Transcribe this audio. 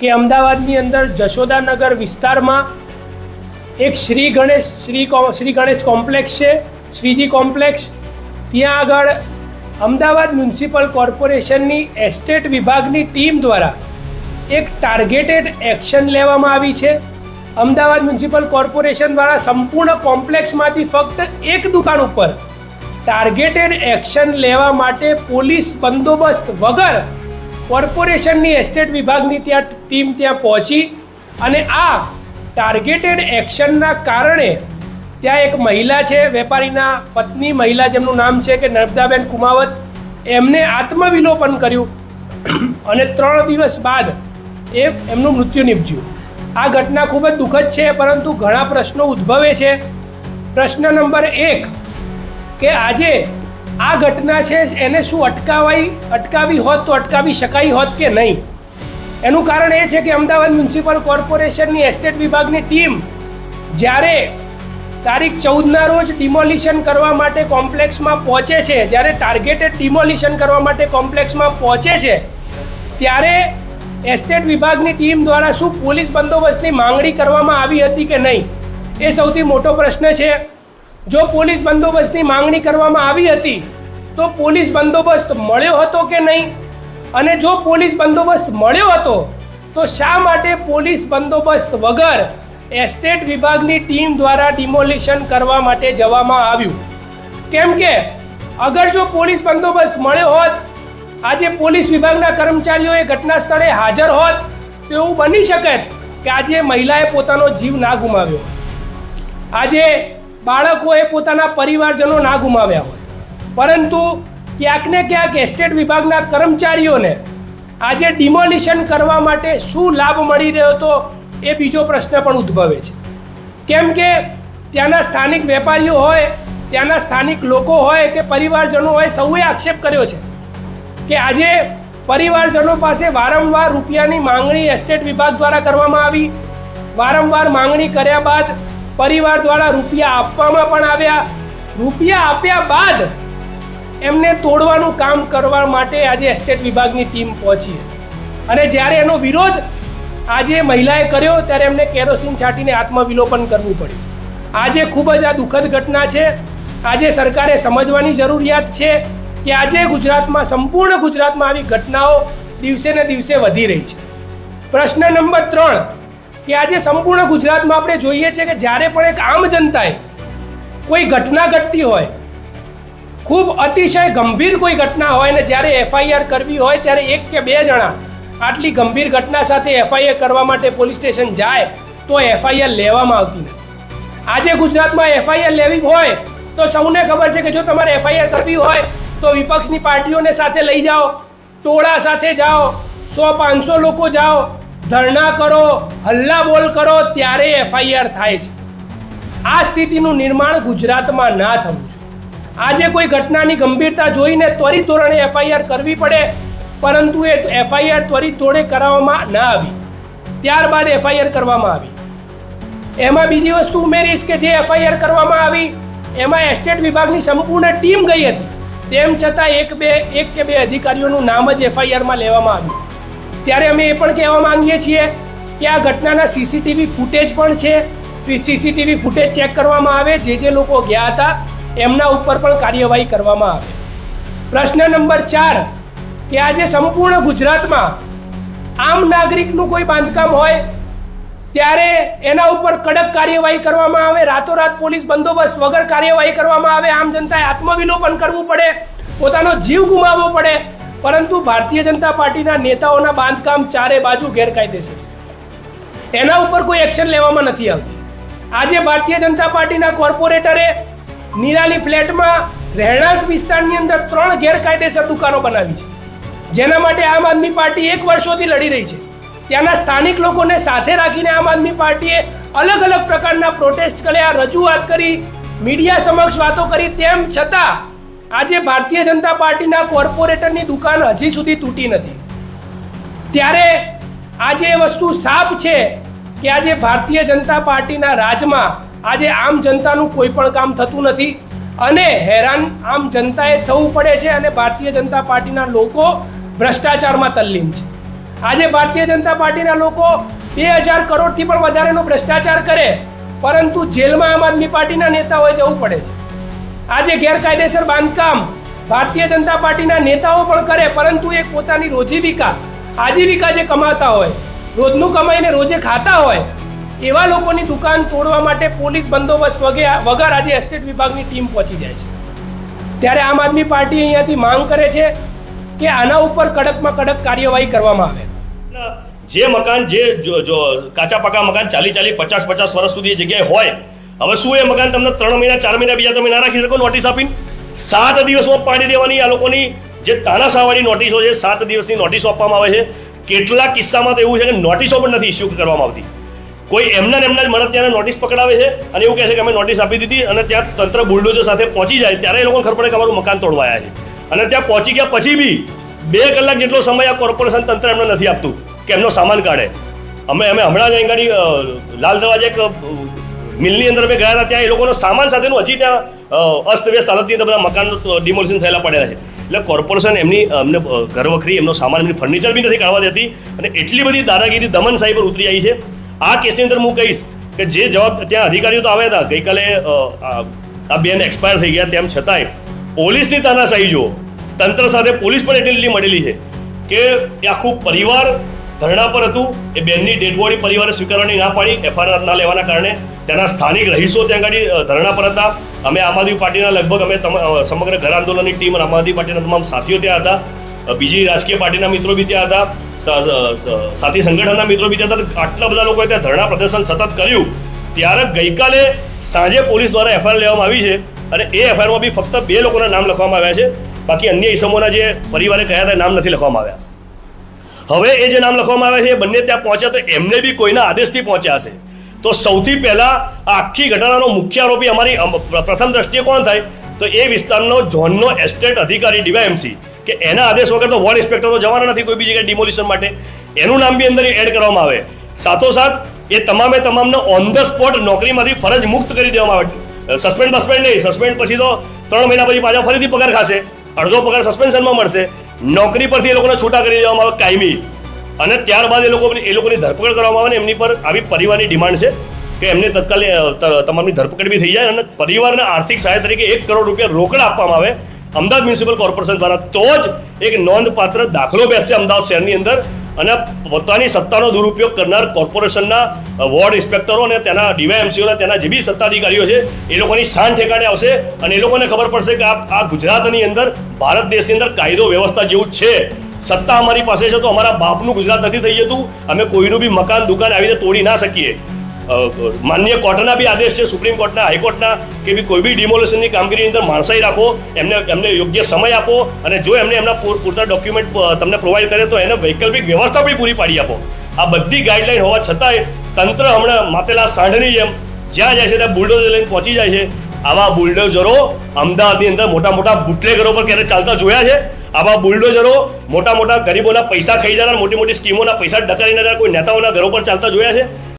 કે અમદાવાદની અંદર જશોદાનગર વિસ્તારમાં એક શ્રી ગણેશ, શ્રી શ્રી ગણેશ કોમ્પ્લેક્સ છે, શ્રીજી કોમ્પ્લેક્સ. ત્યાં આગળ અમદાવાદ મ્યુનિસિપલ કોર્પોરેશનની એસ્ટેટ વિભાગની ટીમ દ્વારા એક ટાર્ગેટેડ એક્શન લેવામાં આવી છે. અમદાવાદ મ્યુનિસિપલ કોર્પોરેશન દ્વારા સંપૂર્ણ કોમ્પ્લેક્સમાંથી ફક્ત એક દુકાન ઉપર ટાર્ગેટેડ એક્શન લેવા માટે પોલીસ બંદોબસ્ત વગર કોર્પોરેશનની એસ્ટેટ વિભાગની ત્યાં ટીમ ત્યાં પહોંચી અને આ ટાર્ગેટેડ એક્શનના કારણે ત્યાં એક મહિલા છે, વેપારીના પત્ની મહિલા જેમનું નામ છે કે નર્મદાબેન કુમાવત, એમને આત્મવિલોપન કર્યું અને ત્રણ દિવસ બાદ એ એમનું મૃત્યુ નીપજ્યું. આ ઘટના ખૂબ જ દુઃખદ છે, પરંતુ ઘણા પ્રશ્નો ઉદ્ભવે છે. પ્રશ્ન નંબર એક, કે આજે આ ઘટના છે, એને શું અટકાવાઈ, અટકાવી હોત તો અટકાવી શકાઈ હોત કે નહીં? એનું કારણ એ છે કે અમદાવાદ મ્યુનિસિપલ કોર્પોરેશનની એસ્ટેટ વિભાગની ટીમ જ્યારે તારીખ ચૌદના રોજ ડિમોલિશન કરવા માટે કોમ્પ્લેક્સમાં પહોંચે છે, જ્યારે ટાર્ગેટેડ ડિમોલિશન કરવા માટે કોમ્પ્લેક્સમાં પહોંચે છે, ત્યારે એસ્ટેટ વિભાગની ટીમ દ્વારા શું પોલીસ બંદોબસ્તની માંગણી કરવામાં આવી હતી કે નહીં, એ સૌથી મોટો પ્રશ્ન છે. જો પોલીસ બંદોબસ્તની માંગણી કરવામાં આવી હતી, તો પોલીસ બંદોબસ્ત મળ્યો હતો કે નહીં? અને જો પોલીસ બંદોબસ્ત મળ્યો હતો, તો શા માટે પોલીસ બંદોબસ્ત વગર એસ્ટેટ વિભાગની ટીમ દ્વારા ડિમોલિશન કરવા માટે જવામાં આવ્યું? કેમ કે, અગર જો પોલીસ બંદોબસ્ત મળ્યો હોત, આજે પોલીસ વિભાગના કર્મચારીઓ એ ઘટના સ્થળે હાજર હોત, તો એવું બની શકે કે આજે મહિલાએ પોતાનો જીવ ના ગુમાવ્યો. આજે બાળકોએ પોતાના પરિવારજનો ના ગુમાવ્યા હોય. પરંતુ ક્યાંક ને ક્યાંક એસ્ટેટ વિભાગના કર્મચારીઓને આજે ડિમોલિશન કરવા માટે શું લાભ મળી રહ્યો હતો એ બીજો પ્રશ્ન પણ ઉદ્ભવે છે. કેમ કે ત્યાંના સ્થાનિક વેપારીઓ હોય, ત્યાંના સ્થાનિક લોકો હોય કે પરિવારજનો હોય, સૌએ આક્ષેપ કર્યો છે કે આજે પરિવારજનો પાસે વારંવાર રૂપિયાની માંગણી એસ્ટેટ વિભાગ દ્વારા કરવામાં આવી. વારંવાર માંગણી કર્યા બાદ પરિવાર દ્વારા રૂપિયા આપવામાં પણ આવ્યા. રૂપિયા આપ્યા બાદ એમને તોડવાનું કામ કરવા માટે આજે એસ્ટેટ વિભાગની ટીમ પહોંચી અને જ્યારે એનો વિરોધ આજે મહિલાએ કર્યો, ત્યારે એમને કેરોસીન છાંટીને આત્મવિલોપન કરવું પડ્યું. આજે ખૂબ જ આ દુઃખદ ઘટના છે. આજે સરકારે સમજવાની જરૂરિયાત છે કે આજે ગુજરાતમાં, સંપૂર્ણ ગુજરાતમાં આવી ઘટનાઓ દિવસે ને દિવસે વધી રહી છે. પ્રશ્ન નંબર ત્રણ, કે આજે સંપૂર્ણ ગુજરાતમાં આપણે જોઈએ છે કે જ્યારે પણ એક આમ જનતાએ કોઈ ઘટના ઘટતી હોય ખૂબ અતિશય ગંભીર કોઈ ઘટના હોય ને જ્યારે એફઆઈઆર કરવી હોય ત્યારે એક કે બે જણા આટલી ગંભીર ઘટના સાથે એફઆઈઆર કરવા માટે પોલીસ સ્ટેશન જાય, તો એફઆઈઆર લેવામાં આવતી નથી. આજે ગુજરાતમાં એફઆઈઆર લેવી હોય તો સૌને ખબર છે કે જો તમારે એફઆઈઆર કરવી હોય તો વિપક્ષની પાર્ટીઓને સાથે લઈ જાઓ, ટોળા સાથે જાઓ, સો પાંચસો લોકો જાઓ, ધરણા કરો, હલ્લા બોલ કરો, ત્યારે એફઆઈઆર થાય છે. આ સ્થિતિનું નિર્માણ ગુજરાતમાં ના થવું આજે કોઈ ઘટનાની ગંભીરતા જોઈને ત્વરિત ધોરણે એફઆઈઆર કરવી પડે, પરંતુ એ એફઆઈઆર ત્વરિત ધોરણે કરાવવામાં ન આવી. ત્યારબાદ એફઆઈઆર કરવામાં આવી. એમાં બીજી વસ્તુ ઉમેરીશ કે જે એફઆઈઆર કરવામાં આવી, એમાં એસ્ટેટ વિભાગની સંપૂર્ણ ટીમ ગઈ હતી. તેમ છતાં એક બે, એક કે બે અધિકારીઓનું નામ જ એફઆઈઆરમાં લેવામાં આવ્યું. ત્યારે અમે એ પણ કહેવા માંગીએ છીએ કે આ ઘટનાના સીસીટીવી ફૂટેજ પણ છે. સીસીટીવી ફૂટેજ ચેક કરવામાં આવે, જે જે લોકો ગયા હતા એમના ઉપર પણ કાર્યવાહી કરવામાં આવે. પ્રશ્ન નંબર ચાર, કે આજે સંપૂર્ણ ગુજરાતમાં આમ નાગરિકનું કોઈ બાંધકામ હોય, ત્યારે એના ઉપર કડક કાર્યવાહી કરવામાં આવે, રાતોરાત પોલીસ બંદોબસ્ત વગર કાર્યવાહી કરવામાં આવે, આમ જનતાએ આત્મવિલોપન કરવું પડે, પોતાનો જીવ ગુમાવવો પડે, પરંતુ ભારતીય જનતા પાર્ટીના નેતાઓના બાંધકામ ચારે બાજુ ગેરકાયદેસર. એના ઉપર કોઈ એક્શન લેવામાં નથી આવતી. આજે ભારતીય જનતા પાર્ટીના કોર્પોરેટરે નિરાલી ફ્લેટમાં રહેણાંક વિસ્તારની અંદર ત્રણ ગેરકાયદેસર દુકાનો બનાવી છે. જેના માટે આમ આદમી પાર્ટી એક વર્ષોથી લડી રહી છે. ત્યાંના સ્થાનિક લોકોને સાથે રાખીને આમ આદમી પાર્ટીએ અલગ અલગ પ્રકારના પ્રોટેસ્ટ કર્યા, રજૂઆત કરી, મીડિયા સમક્ષ વાતો કરી. તેમ છતાં, આજે ભારતીય જનતા પાર્ટીના કોર્પોરેટરની દુકાન હજી સુધી તૂટી નથી. ત્યારે આજે વસ્તુ સાફ છે કે આજે ભારતીય જનતા પાર્ટીના રાજમાં આજે આમ જનતાનું કોઈ પણ કામ થતું નથી અને હેરાન આમ જનતાએ થવું પડે છે અને ભારતીય જનતા પાર્ટીના લોકો ભ્રષ્ટાચારમાં તલ્લીન છે. આજે ભારતીય જનતા પાર્ટીના લોકો બે હજાર કરોડથી પણ વધારેનો ભ્રષ્ટાચાર કરે, પરંતુ જેલમાં આમ આદમી પાર્ટીના નેતાઓએ જવું પડે છે. આજે ગેરકાયદેસર બાંધકામ ભારતીય જનતા પાર્ટીના નેતાઓ પણ કરે, પરંતુ એ પોતાની રોજીવિકા, આજીવિકા જે કમાતા હોય, રોજનું કમાઈને રોજે ખાતા હોય એવા લોકોની દુકાન તોડવા માટે પોલીસ બંદોબસ્ત વગે વગર આજે એસ્ટેટ વિભાગની ટીમ પહોંચી જાય છે. ત્યારે આમ આદમી પાર્ટી અહીંયાથી માંગ કરે છે કે આના ઉપર કડકમાં કડક કાર્યવાહી કરવામાં આવે. જે મકાન, જે જો કાચા પાકા મકાન ચાલી ચાલી પચાસ પચાસ વર્ષ સુધી એ જગ્યાએ હોય, હવે શું એ મકાન તમને ત્રણ મહિના, ચાર મહિના બીજા તમે ના રાખી શકો નોટિસ આપીને? સાત દિવસમાં પાડી દેવાની આ લોકોની જે તાનાશાહવાળી નોટિસો છે, સાત દિવસની નોટિસો આપવામાં આવે છે. કેટલા કિસ્સામાં તો એવું છે કે નોટિસો પણ નથી ઇસ્યુ કરવામાં આવતી. કોઈ એમના એમના જ મળત ત્યાં નોટિસ પકડાવે છે અને એવું કહે છે કે અમે નોટિસ આપી દીધી અને ત્યાં તંત્ર બુલડોઝર સાથે પહોંચી જાય, ત્યારે એ લોકો ખબર પડે કે અમારું મકાન તોડવાયા છે. અને ત્યાં પહોંચી ગયા પછી બી બે કલાક જેટલો સમય આ કોર્પોરેશન તંત્ર એમને નથી આપતું કે એમનો સામાન કાઢે. અમે અમે હમણાં જ અહીં ગાડી લાલ દરવાજે એક મિલની અંદર અમે ગયા હતા, ત્યાં એ લોકોનો સામાન સાથેનું હજી ત્યાં અસ્તવ્યસ્ત હાલતની અંદર બધા મકાન ડિમોલિશન થયેલા પડેલા છે. એટલે કોર્પોરેશન એમની અમને ઘરવખરી ઘર વખરી, એમનો સામાન, એમની ફર્નિચર બી નથી કાઢવા દેતી અને એટલી બધી દાદાગીરી દમન સાહેબ પર ઉતરી આવી છે. આ કેસની અંદર હું કહીશ કે જે જવાબ ત્યાં અધિકારીઓ તો આવ્યા હતા, ગઈકાલે આ બેન એક્સપાયર થઈ ગયા, તેમ છતાંય પોલીસની તાનાશાહી જુઓ તંત્ર સાથે પોલીસ પણ એટલી લીલી મળેલી છે કે એ આખું પરિવાર ધરણા પર હતું, એ બેનની ડેડ બોડી પરિવારે સ્વીકારવાની ના પાડી એફઆઈઆર ના લેવાના કારણે તેના સ્થાનિક રહીશો ત્યાં આગળ ધરણા પર હતા. અમે આમ આદમી પાર્ટીના લગભગ અમે સમગ્ર ઘર આંદોલનની ટીમ આમ આદમી પાર્ટીના તમામ સાથીઓ ત્યાં હતા. બીજી રાજકીય પાર્ટીના મિત્રો બી ત્યાં હતા. સાથી સંગઠનના મિત્રો બીજા હતા આટલા બધા લોકોએ ત્યાં ધરણા પ્રદર્શન સતત કર્યું. ત્યારે ગઈકાલે સાંજે પોલીસ દ્વારા એફઆઈઆર લેવામાં આવી છે અને એ એફઆઈઆરમાં બી ફક્ત બે લોકોના નામ લખવામાં આવ્યા છે. બાકી અન્ય ઇસમોના જે પરિવારે કહ્યા હતા નામ નથી લખવામાં આવ્યા. હવે એ જે નામ લખવામાં આવે છે, એ બંને ત્યાં પહોંચ્યા તો એમને બી કોઈના આદેશથી પહોંચ્યા હશે. તો સૌથી પહેલાં આ આખી ઘટનાનો મુખ્ય આરોપી અમારી પ્રથમ દ્રષ્ટિએ કોણ થાય? તો એ વિસ્તારનો ઝોનનો એસ્ટેટ અધિકારી ડીવાયએમસી કે એના આદેશ વગર તો વોર્ડ ઇન્સ્પેક્ટરો જવાના નથી કોઈ બી જગ્યાએ ડિમોલિશન માટે. એનું નામ બી અંદર એડ કરવામાં આવે. સાથોસાથ, એ તમામે તમામને ઓન ધ સ્પોટ નોકરીમાંથી ફરજ મુક્ત કરી દેવામાં આવે. સસ્પેન્ડ બસ્પેન્ડ નહીં સસ્પેન્ડ પછી તો ત્રણ મહિના પછી પાછા ફરીથી પગાર ખાશે. અડધો પગાર સસ્પેન્શનમાં મળશે. નોકરી પરથી એ લોકોને છૂટા કરી દેવામાં આવે કાયમી. અને ત્યારબાદ એ લોકો એ લોકોની ધરપકડ કરવામાં આવે ને એમની પર આવી પરિવારની ડિમાન્ડ છે કે એમને તત્કાલ તમામની ધરપકડ બી થઈ જાય અને પરિવારને આર્થિક સહાય તરીકે એક કરોડ રૂપિયા રોકડા આપવામાં આવે. અમદાવાદ મ્યુનિસિપલ કોર્પોરેશન દ્વારા તો જ એક નોંધપાત્ર દાખલો બેસશે અમદાવાદ શહેરની અંદર અને પોતાની સત્તાનો દુરુપયોગ કરનાર કોર્પોરેશનના વોર્ડ ઇન્સ્પેક્ટરો અને તેના ડીવાયએમસીઓના તેના જે બી સત્તાધિકારીઓ છે, એ લોકોની શાન ઠેકાણે આવશે અને એ લોકોને ખબર પડશે કે આ આ ગુજરાતની અંદર, ભારત દેશની અંદર કાયદો વ્યવસ્થા જેવું છે. સત્તા અમારી પાસે છે તો અમારા બાપનું ગુજરાત નથી થઈ જતું. અમે કોઈનું બી મકાન, દુકાન આવી રીતે તોડી ના શકીએ. માન્ય કોર્ટના બી આદેશ છે, સુપ્રીમ કોર્ટના, હાઈકોર્ટના, કે બી કોઈ બી ડિમોલેશનની કામગીરીની અંદર માણસાઈ રાખો, એમને એમને યોગ્ય સમય આપો, અને જો એમને એમના પૂર- પૂરતા ડોક્યુમેન્ટ તમને પ્રોવાઈડ કરે તો એને વૈકલ્પિક વ્યવસ્થા બી પૂરી પાડી આપો. આ બધી ગાઈડલાઈન હોવા છતાંય તંત્ર હમણાં માતેલા સાંઢની જેમ જ્યાં જાય છે ત્યાં બુલડોઝર લઈને પહોંચી જાય છે. આવા બુલડોઝરો અમદાવાદની અંદર મોટા મોટા બુટલેગરો પર ક્યારે ચાલતા જોયા છે? આવા બુલડોઝરો મોટા મોટા ગરીબોના પૈસા ખાઈ જનાર, મોટી મોટી સ્કીમોના પૈસા ડકારી જનાર કોઈ નેતાઓના ઘરો પર ચાલતા જોયા છે?